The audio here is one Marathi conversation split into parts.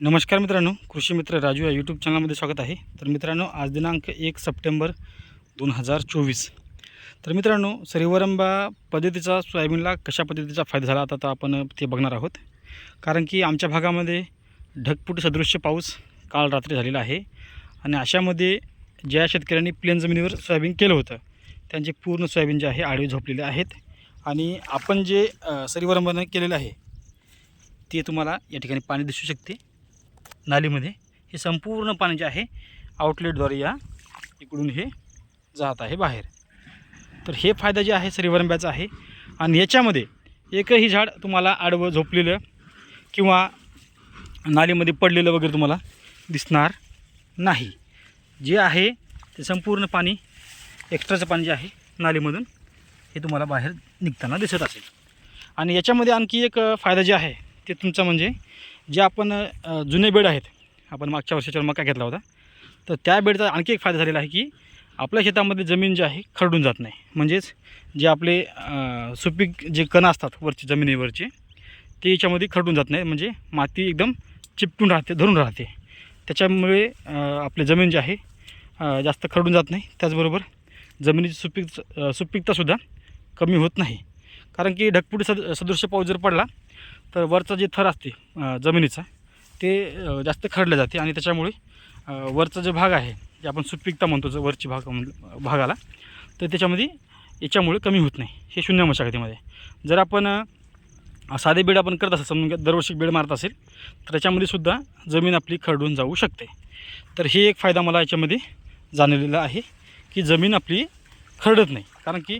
नमस्कार मित्रांनो कृषी मित्र राजू या यूट्यूब चॅनलमध्ये स्वागत आहे. तर मित्रांनो आज दिनांक एक सप्टेंबर दोन हजार चोवीस. तर मित्रांनो सरीवरंबा पद्धतीचा सोयाबीनला कशा पद्धतीचा फायदा झाला आता तर आपण ते बघणार आहोत. कारण की आमच्या भागामध्ये ढगफुटी सदृश्य पाऊस काल रात्री झालेला आहे आणि अशामध्ये ज्या शेतकऱ्यांनी प्लेन जमिनीवर सोयाबीन केलं होतं त्यांचे पूर्ण सोयाबीन जे आहे आडवे झोपलेले आहेत. आणि आपण जे अ, सरीवरंबानं केलेलं आहे ते तुम्हाला या ठिकाणी पाणी दिसू शकते. नालीमध्ये हे संपूर्ण पाणी जे आहे आउटलेटद्वारे या इकडून हे जात आहे बाहेर. तर हे फायदा जे आहे सरीवरंब्याचा आहे. आणि याच्यामध्ये एकही झाड तुम्हाला आडवं झोपलेलं किंवा नालीमध्ये पडलेलं वगैरे तुम्हाला दिसणार नाही. जे आहे ते संपूर्ण पाणी एक्स्ट्राचं पाणी जे आहे नालीमधून हे तुम्हाला बाहेर निघताना दिसत असेल. आणि याच्यामध्ये आणखी एक फायदा जे आहे ते तुमचा म्हणजे जे आपण जुने बेड आहेत आपण मागच्या वर्षाच्यावर मका घेतला होता तर त्या बेडचा आणखी एक फायदा झालेला आहे की आपल्या शेतामध्ये जमीन जी आहे खरडून जात नाही. म्हणजेच जे आपले सुपीक जे कणं असतात वरचे जमिनीवरचे ते याच्यामध्ये खरडून जात नाही. म्हणजे माती एकदम चिपटून राहते धरून राहते. त्याच्यामुळे आपली जमीन जी आहे जास्त खरडून जात नाही. त्याचबरोबर जमिनीची सुपीक सुपीकतासुद्धा कमी होत नाही. कारण की ढगपुटी सद सदृश्य पाऊस जर पडला तर वरचा जे थर असते जमिनीचा ते जास्त खरडले जाते आणि त्याच्यामुळे वरचा जो भाग आहे जे आपण सुपीकता म्हणतो जो वरची भाग भागाला तर त्याच्यामध्ये याच्यामुळे कमी होत नाही. हे शून्य मशागतीमध्ये. जर आपण साधे बेड आपण करत असेल समजून घ्या दरवर्षी बेड मारत असेल तर त्याच्यामध्ये सुद्धा जमीन आपली खरडून जाऊ शकते. तर हे एक फायदा मला याच्यामध्ये जाणवलेला आहे की जमीन आपली खरडत नाही. कारण की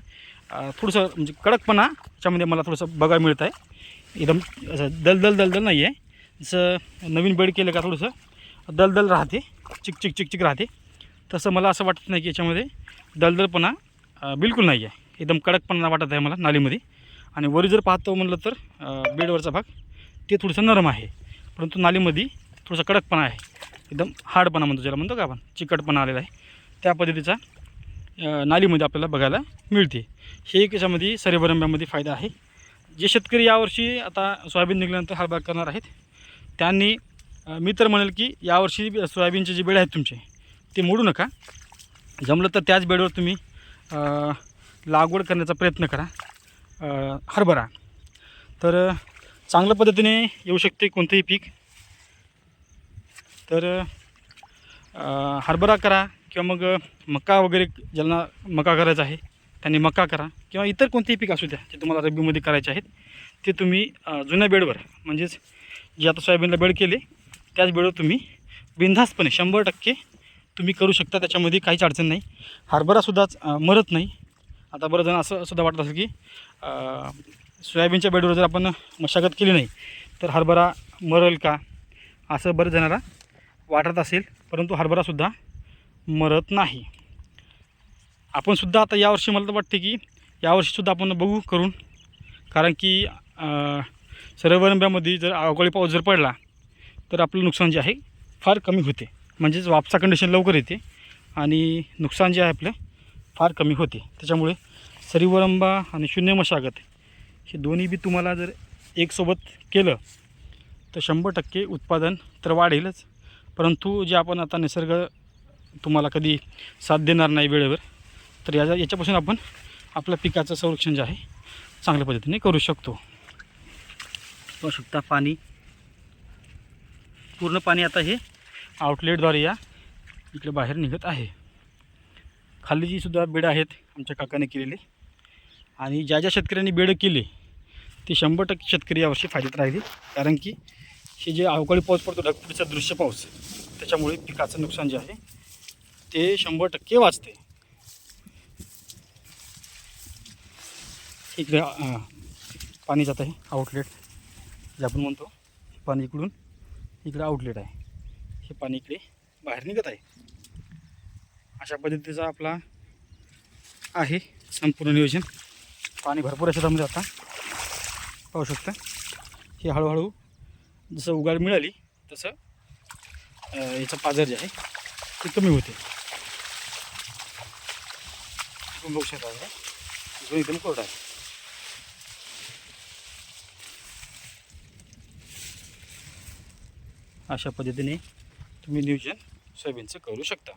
थोडंसं म्हणजे कडकपणा याच्यामध्ये मला थोडंसं बघायला मिळत आहे. एकदम असं दलदल दलदल नाही आहे जसं नवीन बेड केलं का थोडंसं दलदल राहते. चिक चिक चिक चिक राहते. तसं मला असं वाटत नाही की याच्यामध्ये दलदलपणा बिलकुल नाही आहे एकदम कडकपणा वाटत आहे मला नालीमध्ये. आणि वरी जर पाहतो म्हटलं तर बेडवरचा भाग ते थोडंसं नरम आहे. परंतु नालीमध्ये थोडासा कडकपणा आहे. एकदम हार्डपणा म्हणतो ज्याला म्हणतो का आपण चिकटपणा आलेला आहे. त्या पद्धतीचा नालीमध्ये आपल्याला बघायला मिळते. हे एक याच्यामध्ये सरीबरंब्यामध्ये फायदा आहे. जे शेतकरी यावर्षी आता सोयाबीन निघाल्यानंतर हरभरा करणार आहेत त्यांनी मी तर म्हणेल की यावर्षी सोयाबीनचे जे बेड आहेत तुमचे ते मोडू नका. जमलं तर त्याच बेडवर तुम्ही लागवड करण्याचा प्रयत्न करा. हरभरा. तर चांगल्या पद्धतीने येऊ शकते कोणतेही पीक. तर हरभरा करा किंवा मग मका वगैरे ज्यांना मका करायचा आहे त्यांनी मका करा किंवा इतर कोणतेही पीक असू द्या जे तुम्हाला रब्बीमध्ये करायचे आहेत ते तुम्ही जुन्या बेडवर म्हणजेच जे आता सोयाबीनला बेड केले त्याच बेडवर तुम्ही बिनधास्तपणे शंभर टक्के तुम्ही करू शकता त्याच्यामध्ये काहीच अडचण नाही. हरभरासुद्धाच मरत नाही. आता बरं जण असं सुद्धा वाटत असेल की सोयाबीनच्या बेडवर जर आपण मशागत केली नाही तर हरभरा मरल का? असं बरं जणाला वाटत असेल परंतु हरभरासुद्धा मरत नाही. आपण सुद्धा आता यावर्षी मला तर वाटते की यावर्षीसुद्धा आपण बघू करून. कारण की सरवरंब्यामध्ये जर अवकाळी पाऊस जर पडला तर आपलं नुकसान जे आहे फार कमी होते. म्हणजेच वापसा कंडिशन लवकर येते आणि नुकसान जे आहे आपलं फार कमी होते. त्याच्यामुळे सरीवरंबा आणि शून्य मशागत हे दोन्ही बी तुम्हाला जर एकसोबत केलं तर शंभर टक्के उत्पादन तर वाढेलच. परंतु जे आपण आता निसर्ग तुम्हाला कधी साथ देणार नाही वेळेवर तर याच्या याच्यापासून आपण आपल्या पिकाचं संरक्षण जे आहे चांगल्या पद्धतीने करू शकतो. पाहू शकता पाणी. पूर्ण पाणी आता हे आउटलेटद्वारे या इकडे बाहेर निघत आहे. खाली जी सुद्धा बेडं आहेत आमच्या काकाने केलेले आणि ज्या ज्या शेतकऱ्यांनी बेडं केले ते शंभर टक्के शेतकरी यावर्षी फायद्यात राहिले. कारण की हे जे अवकाळी पाऊस पडतो ढगपुडीचा दृश्य पाऊस त्याच्यामुळे पिकाचं नुकसान जे आहे ते शंभर टक्के वाचते. इकडे पाणी जात आहे आउटलेट जे आपण म्हणतो पाणी इकडून इकडे आउटलेट आहे. हे पाणी इकडे बाहेर निघत आहे. अशा पद्धतीचा आपला आहे संपूर्ण नियोजन. पाणी भरपूर आहे शेतामध्ये आता. पाहू शकता. हे हळूहळू जसं उगाड मिळाली तसं याचं पाजर जे आहे ते कमी होते. बघू शकता एकदम कोरडा आहे. अशा पद्धतीने तुम्ही नियोजन सोयाबीनचं करू शकता.